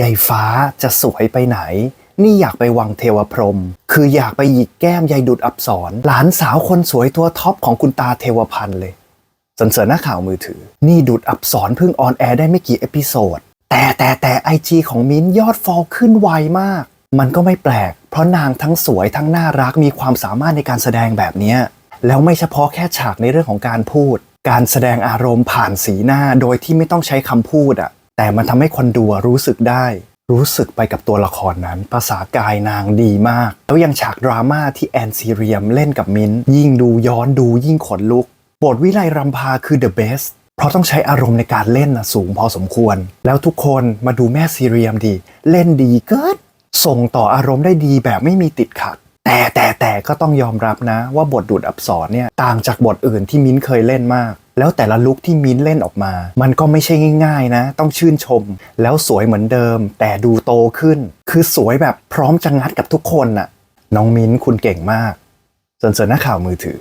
ยายฟ้าจะสวยไปไหน นี่อยากไปวังเทวพรม คืออยากไปหยิกแก้มยายดุดอับสรหลานสาวคนสวยตัวท็อปของคุณตาเทวพันธ์เลยสันเสริญหน้าข่าวมือถือ นี่ดุดอับสรเพิ่งออนแอร์ได้ไม่กี่เอพิโซด แต่แต่แต่ไอจีของมิ้นยอดฟอลขึ้นไวมาก มันก็ไม่แปลก เพราะนางทั้งสวยทั้งน่ารักมีความสามารถในการแสดงแบบนี้ แล้วไม่เฉพาะแค่ฉากในเรื่องของการพูด การแสดงอารมณ์ผ่านสีหน้าโดยที่ไม่ต้องใช้คำพูดอะ แต่มันทำให้คนดูรู้สึกได้ รู้สึกไปกับตัวละครนั้น ภาษากายนางดีมาก แล้วยังฉากดราม่าที่แอนซีเรียมเล่นกับมิ้น ยิ่งดูย้อนดูยิ่งขนลุกบทวิไลรำพาคือ the best เพราะต้องใช้อารมณ์ในการเล่นนะสูงพอสมควร แล้วทุกคนมาดูแม่ซีเรียมดี เล่นดีเกิดส่งต่ออารมณ์ได้ดีแบบไม่มีติดขัด แต่แต่แต่ก็ต้องยอมรับนะว่าบทดูดอับสรเนี่ยต่างจากบทอื่นที่มิ้นเคยเล่นมาก แล้วแต่ละลุคที่มิ้นเล่นออกมา มันก็ไม่ใช่ง่าย ๆ นะ ต้องชื่นชม แล้วสวยเหมือนเดิม แต่ดูโตขึ้น คือสวยแบบพร้อมจะงัดกับทุกคนน่ะ น้องมิ้นคุณเก่งมากส่วนส่วนนักข่าวมือถือ